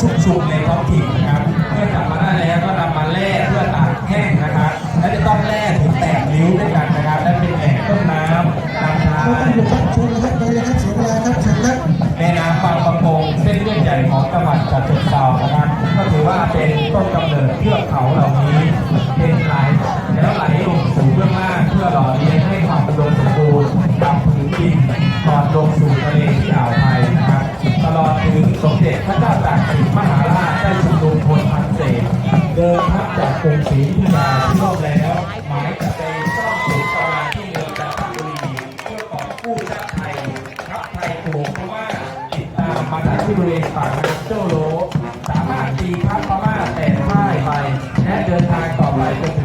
ชุกชุมในท้องถิ่นนะครับ เมื่อจับมาได้แล้วก็นำมาแล่เพื่อตากแห้งนะครับ และจะต้องแล่ถึงแตกนิ้วด้วยกันนะครับ และเป็นแหล่งต้นน้ำลำธาต้องหยุดครับชวนเลยครับเลยนะครับเสียเวลาครับเสร็จแล้วแม่น้ำบางประกงเส้นเลือดใหญ่ของจังหวัดฉะเชิงเทรานะครับ ก็ถือว่าเป็นต้นกำเนิดเทือกเขาเหล่านี้ เดินทัพจากกรุงศรีอยุธยาที่รอบแล้วหมายจะไปซ่อมศูนย์กลางที่เมืองจันทบุรีเพื่อกอบกู้ชาติไทยครับไทยถูกเพราะว่าติดตามมาจากที่บริเวณปากน้ำโจโลสามารถตีพับพม่าแต่พ่ายไปและเดินทางต่อไปจน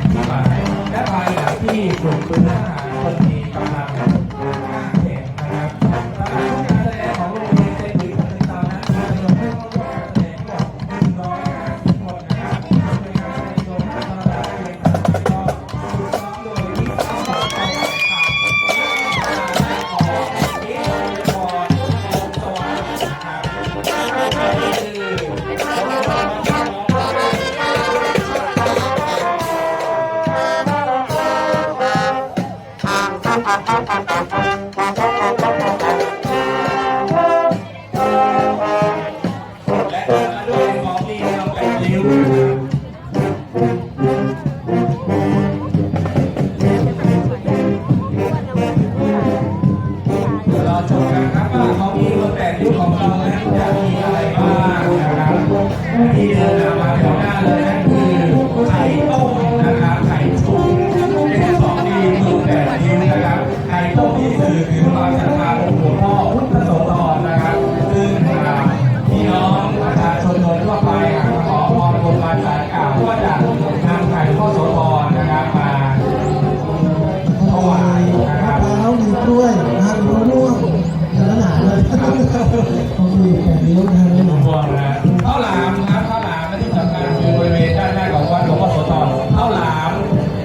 พวงนะข้าวหลามครับข้าวหลามและที่สำคัญคือบริเวณด้านหน้าของวัดหลวงพ่อโสธรข้าวหลาม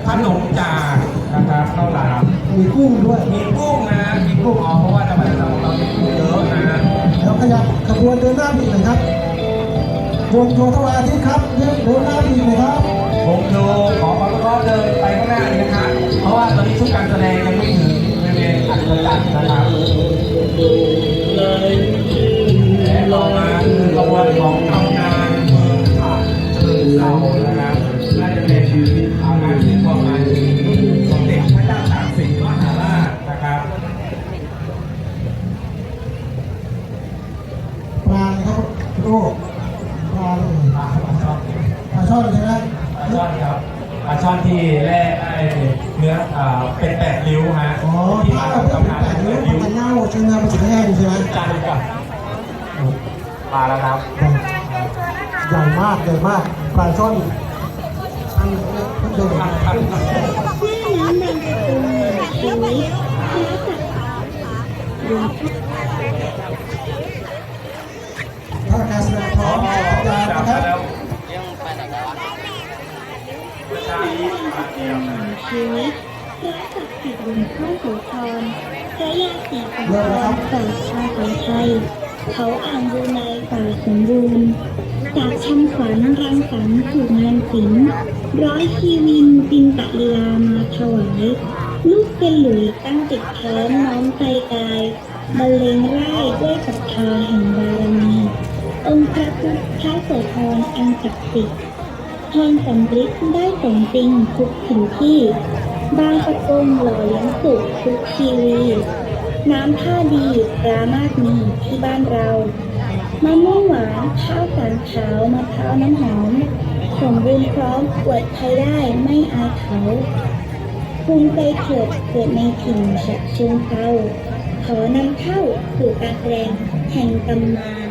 ขนมจากนะครับข้าวหลามมีกุ้งด้วย มีกุ้งนะมีกุ้งอ๋อเพราะว่าจังหวัดเราเรามีกุ้งเยอะนะแล้วขยับขบวนเดินหน้าบีกเลยครับวงโยธวาทิตครับเดินหน้าบีกเลยครับผมดูขอความรู้เดินไปข้างหน้าเลยนะครับเพราะว่าตอนนี้ชุดการแสดงยังไม่ถึงบริเวณอัศจรรย์นะครับ ของตำนานเมืองผ่านเชิงเซานะครับน่าจะเป็นอาณาจักรประมาณที่สมเด็จพระเจ้าตากสินมหาราชนะครับปลาครับโอ้ปลาเลยปลาช่อนปลาช่อนใช่ไหมปลาช่อนครับปลาช่อนที่แร่ได้เนื้ออ่าเป็นแปดริ้วฮะอ๋อที่มาเราจากเป็นแปดริ้วมันเน่าใช่ไหมมันจะแห้งใช่ไหมจานกับ มาแล้วครับใหญ่มากใหญ่มากปลาช่อนอันนี้เดินท่านท่านแม่น้ำบางประกงหนึ่งชีวิตและจากหลวงพ่อถ้าการแสดงพร้อมสัญญาณจับนะครับแล้วชีวิตพระศักดิ์สิทธิ์หลวงพ่อโสธรพระยาศรีสังวรฝ่ายชาติไทย เขาอ่างดูในฝ่าสมบูรณ์จากคำขวัญรังสรรค์ถูกงานศิลป์ร้อยชีวินปินตะลีลามาถวาย ลูกเป็นหลุยตั้งจิตแค้นน้อมใจกายบรรเลงไร่ด้วยศรัทธาแห่งบารมีองค์พระพุทธโสธรอันศักดิ์สิทธิ์พรสำริดได้สมจริงทุกถึงที่ บางประกงหล่อเลี้ยงสุขทุกชีวี น้ำท่าดีปลามากมีที่บ้านเรามะม่วงหวานข้าวสารขาวมะพร้าวน้ำหอมสมบูรณ์พร้อมอวดใครได้ไม่อายเขาภูมิใจเถิดเกิดในถิ่นฉะเชิงเทราขอนำเข้าสู่การแสดงแห่งตำนาน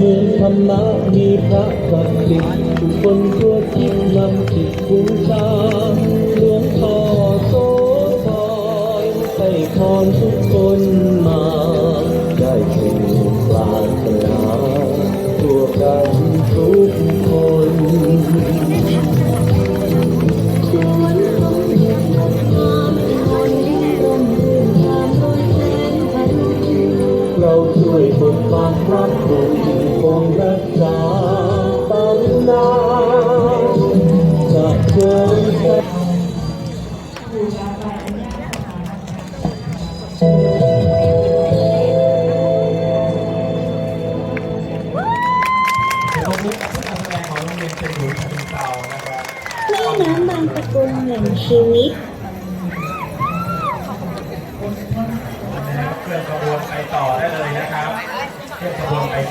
มือธรรมะมีพระศักภีร์ทุกคนทั่วทิศนำจิตบูหลวงพ่อโสธรให้พรทุกคน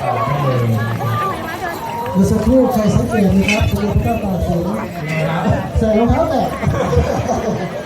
ต่อได้เลยมือสักครู่ใครสังเกตนะครับคุณผู้ชมตาสูงใส่รองเท้าแตะ